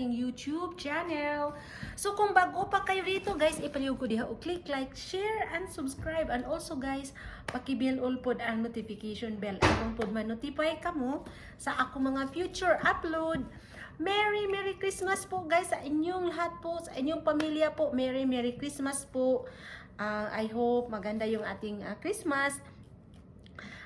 ating YouTube channel. So kung bago pa kayo dito guys, ipaliw ko diha o click like, share, and subscribe. And also guys, paki-bell all pod ang notification bell. Akong pod ma-notify ka mo sa ako mga future upload. Merry Merry Christmas po guys sa inyong lahat po, sa inyong pamilya po. Merry Merry Christmas po. Ah, I hope maganda yung ating ah, Christmas.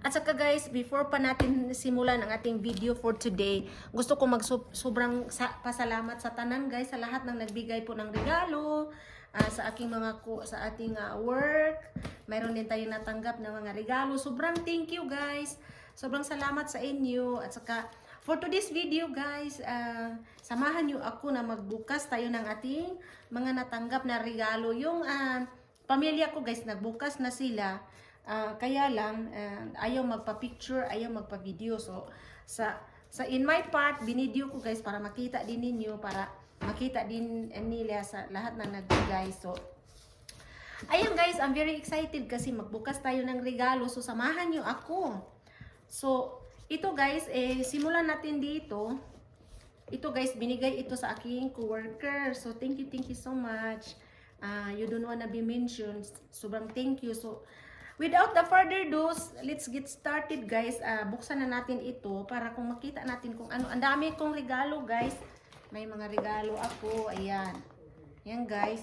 At saka guys, before pa natin simulan ang ating video for today, gusto ko mag sobrang sa pasalamat sa tanan guys, sa lahat ng nagbigay po ng regalo, ah, sa aking mga ko sa ating ah, work. Mayroon din tayong natanggap ng mga regalo. Sobrang thank you guys. Sobrang salamat sa inyo. At saka for today's video guys, ah, samahan niyo ako na magbukas tayo ng ating mga natanggap na regalo. Yung ah, pamilya ko guys, nagbukas na sila. Ah, kaya lang ah, ayaw magpa-picture, ayaw magpa-video. So sa sa in my part, binidyo ko guys para makita din ninyo para makita din eh, nila sa lahat ng nagbigay. So Ayun guys, I'm very excited kasi magbukas tayo ng regalo. So samahan niyo ako. So ito guys, eh simulan natin dito. Ito guys, binigay ito sa aking coworker. So thank you, thank you so much. Ah, you don't wanna be mentioned. Sobrang thank you. So Without the further ado, let's get started guys. Ah, buksan na natin ito para kung makita natin kung ano. Ang dami kong regalo guys. May mga regalo ako. Ayan. Yan guys.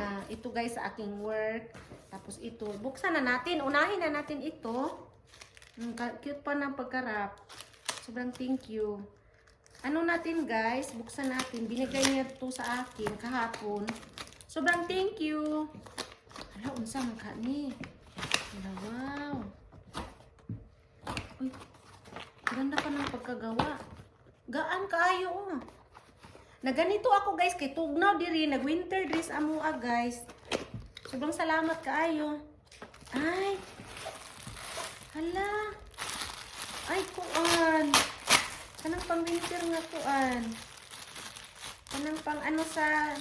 Ah, ito guys sa aking work. Tapos ito. Buksan na natin. Unahin na natin ito. Ka- cute pa ng pagkarap. Sobrang thank you. Ano natin guys? Buksan natin. Binigay niya to sa akin kahapon. Sobrang thank you. Hala, unsa man ka? Wow. Uy, ganda pa ng pagkagawa. Gaan kaayo oh. Na ganito ako guys, kay tugnaw diri, nag-winter dress amo ah guys. Sobrang salamat kaayo. Ay. Hala. Ay, kuan. Kanang pang winter nga kuan. Kanang pang ano sa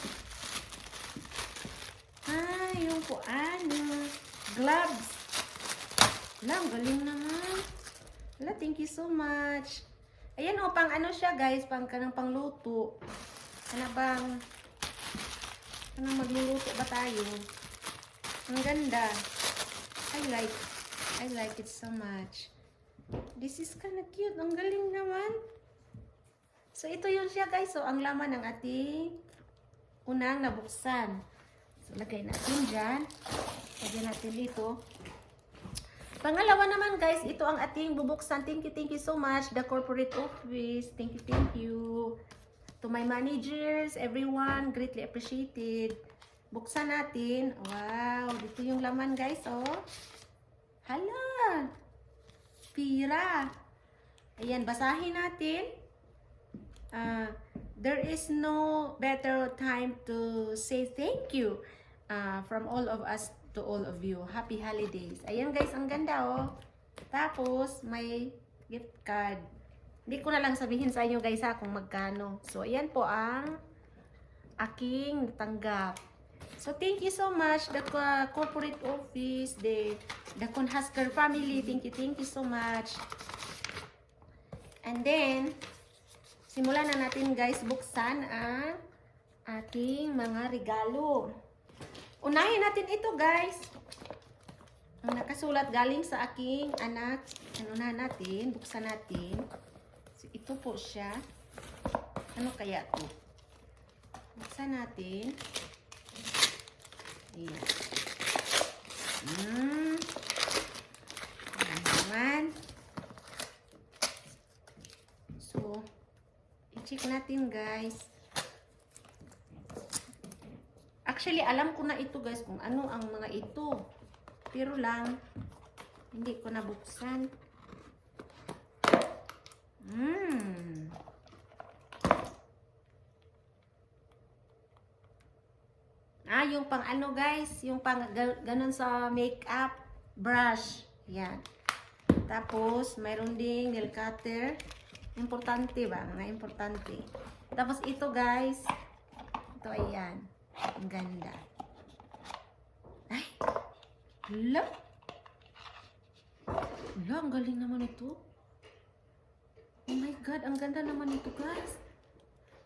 Ay, yung kuan, yung gloves. Wala, ang galing naman. Wala, thank you so much. Ayan o, pang ano siya guys, pang kanang pangluto. Ano bang, kanang magluluto ba tayo? Ang ganda. I like, I like it so much. This is kind of cute. Ang galing naman. So, ito yun siya guys. So, ang laman ng ating unang nabuksan. So, lagay natin dyan. Lagyan natin dito. Pangalawa naman guys, ito ang ating bubuksan. Thank you, thank you so much. The corporate office. Thank you, thank you. To my managers, everyone, greatly appreciated. Buksan natin. Wow, dito yung laman guys, oh. Hala! Pira. Ayan, basahin natin. Ah, there is no better time to say thank you ah, from all of us to all of you. Happy holidays. Ayan guys, ang ganda oh. Tapos, may gift card. Hindi ko na lang sabihin sa inyo guys ha kung magkano. So, ayan po ang aking tanggap. So, thank you so much, the co- corporate office, the, the Conhasker family. Thank you, thank you so much. And then, simulan na natin guys buksan ang ating mga regalo. Unahin natin ito guys. Ang nakasulat galing sa aking anak. Ano na natin? Buksan natin. So, ito po siya. Ano kaya to? Buksan natin. Ayan. Hmm. Ayan naman. So, i-check natin guys. Actually, alam ko na ito guys kung ano ang mga ito. Pero lang, hindi ko nabuksan. Hmm. Ah, yung pang ano guys, yung pang ga- ganun sa makeup brush. Yan. Tapos, mayroon ding nail cutter. Importante ba? Mga importante. Tapos ito guys, ito ayan. Ang ganda. Ay! Hala! Hala, ang galing naman ito. Oh my God, ang ganda naman ito guys.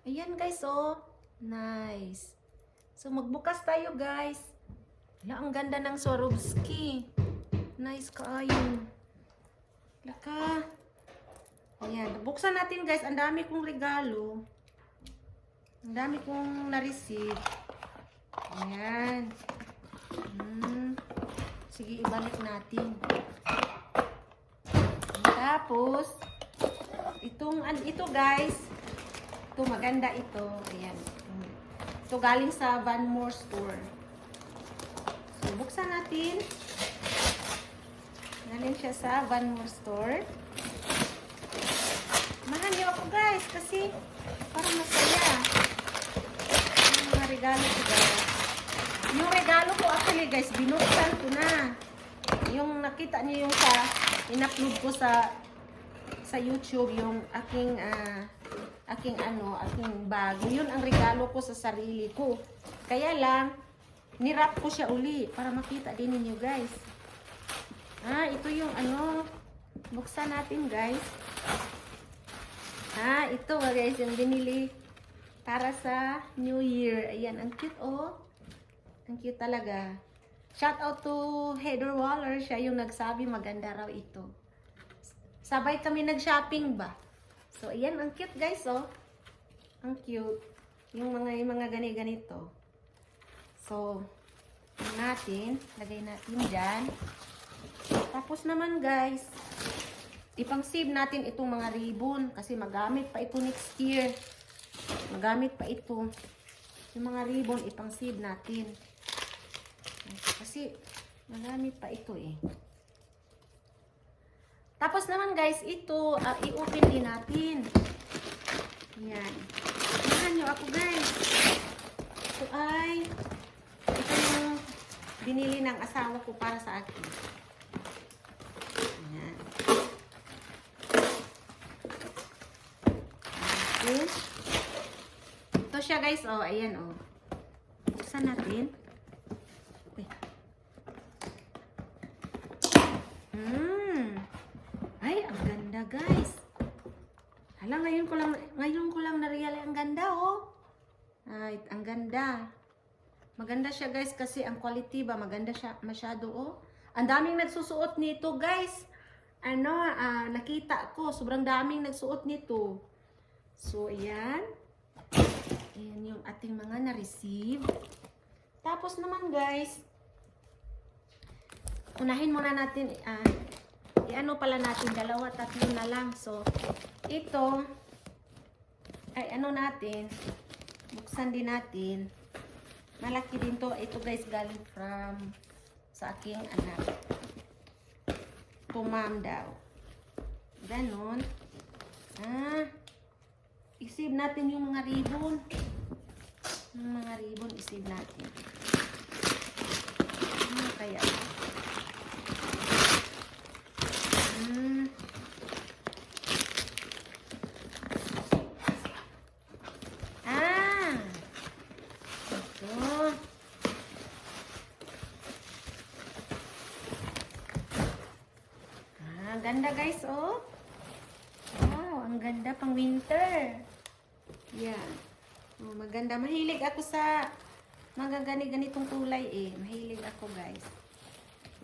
Ayan guys, oh. Nice. So magbukas tayo guys. Wala, ang ganda ng Swarovski. Nice kaayo. Laka. Ayan, buksan natin guys. Ang dami kong regalo. Ang dami kong na-receive. Ayan. Hmm. Sige, ibalik natin. Tapos, itong, ito guys, ito maganda ito. Ayan. Ito galing sa Van Moore Store. So, buksan natin. Galing siya sa Van Moore Store. Mahal niyo ako guys kasi parang masaya. Yung mga regalo ko guys. Yung regalo ko actually guys, binuksan ko na. Yung nakita niyo yung sa in-upload ko sa sa YouTube yung aking ah, aking ano, aking bag. Yun ang regalo ko sa sarili ko. Kaya lang nirap ko siya uli para makita din ninyo guys. Ah, ito yung ano, buksan natin guys. Ah, ito guys, yung binili para sa New Year. Ayan, ang cute oh. Ang cute talaga. Shout out to Heather Waller. Siya yung nagsabi maganda raw ito. Sabay kami nag-shopping ba? So, ayan, ang cute guys oh. Ang cute. Yung mga, yung mga gani-ganito. So, natin, lagay natin dyan. Tapos naman guys, ipang-save natin itong mga ribbon kasi magamit pa ito next year. Magamit pa ito. Yung mga ribbon, ipang-save natin. Kasi magamit pa ito eh. Tapos naman guys, ito, ah, i-open din natin. Yan. Tingnan nyo ako guys. Ito ay, ito yung binili ng asawa ko para sa akin. Ayan. Okay. Ito siya guys, oh, ayan oh. Buksan natin. Uy. Mm. Ay, ang ganda guys. Hala, ngayon ko lang, ngayon ko lang na-realize ang ganda oh. Ay, ang ganda. Maganda siya guys kasi ang quality ba maganda siya masyado oh. Ang daming nagsusuot nito guys. Ano, ah, nakita ko sobrang daming nagsuot nito. So ayan. Ayan yung ating mga na-receive. Tapos naman guys, unahin muna natin ah, i-ano pala natin dalawa tatlo na lang. So ito ay ano natin buksan din natin. Malaki din to. Ito guys galing from sa aking anak. To mom daw. Ganon. Ah isave natin yung mga ribbon. Yung mga ribbon isave natin. Ano kaya? hmm Ah! Ito. Ah, ganda guys, oh. Wow, ang ganda pang winter. Yan. Oh, maganda. Mahilig ako sa mga gani-ganitong kulay eh. Mahilig ako guys.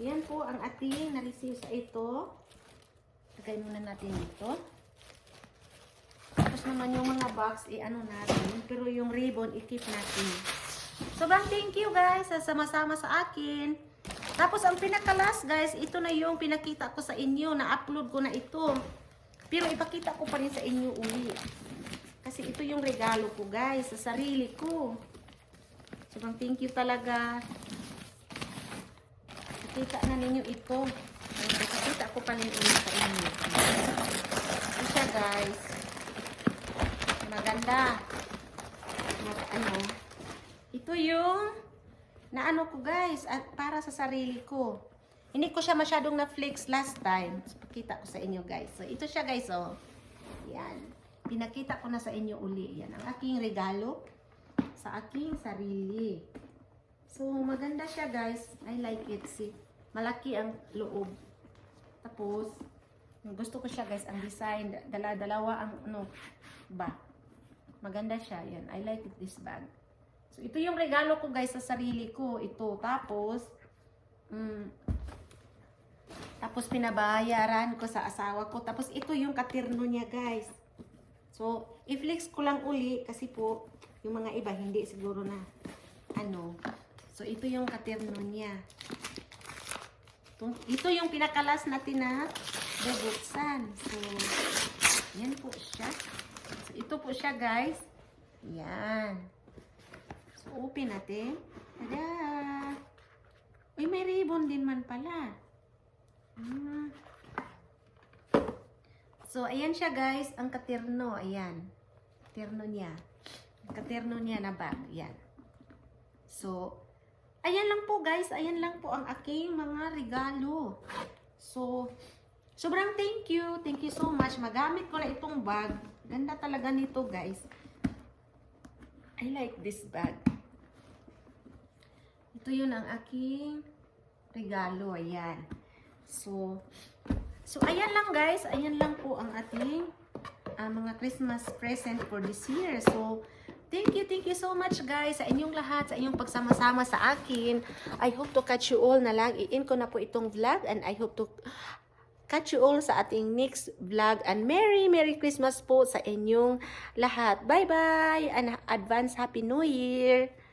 Yan po ang ating na-receive sa ito. Lagay muna natin dito. Tapos naman yung mga box, i-ano natin. Pero yung ribbon, i-keep natin. Sobrang thank you guys sa sama-sama sa akin. Tapos ang pinaka-last guys, ito na yung pinakita ko sa inyo. Na-upload ko na ito. Pero ipakita ko pa rin sa inyo uli. Kasi ito yung regalo ko guys, sa sarili ko. Sobrang thank you talaga. Nakita na ninyo ito. Ayun, Ipakita ko pa rin ulit sa inyo. Ito siya guys maganda. Mag, ano, ito yung na ano ko guys, at para sa sarili ko. Hindi ko siya masyadong na-flex last time. So, pakita ko sa inyo guys. So, ito siya guys, oh. Yan. Pinakita ko na sa inyo uli. Yan, ang aking regalo sa aking sarili. So, maganda siya guys. I like it. See, malaki ang loob. Tapos, Gusto ko siya guys, ang design. Dala-dalawa ang ano, ba. Maganda siya. Yan. I like this bag. So, ito yung regalo ko guys sa sarili ko. Ito. Tapos, mm, tapos pinabayaran ko sa asawa ko. Tapos, ito yung katirno niya guys. So, i-flex ko lang uli kasi po, yung mga iba hindi siguro na ano. So, ito yung katirno niya. Ito, ito yung pinakalas natin na bubuksan. So, yan po siya. So, ito po siya, guys. Yan. Open natin. Tada! Uy, may ribbon din man pala. Hmm. So, ayan siya, guys. Ang katerno. Ayan. Katerno niya. Ang niya na bag. Yan. So, ayan lang po, guys. Ayan lang po ang aking mga regalo. So, sobrang thank you. Thank you so much. Magamit ko na itong bag. Ganda talaga nito, guys. I like this bag. Ito yun ang aking regalo. Ayan. So, so ayan lang guys. Ayan lang po ang ating ah, mga Christmas present for this year. So, thank you, thank you so much guys sa inyong lahat, sa inyong pagsama-sama sa akin. I hope to catch you all na lang. I-in ko na po itong vlog and I hope to catch you all sa ating next vlog. And Merry, Merry Christmas po sa inyong lahat. Bye-bye and advance Happy New Year!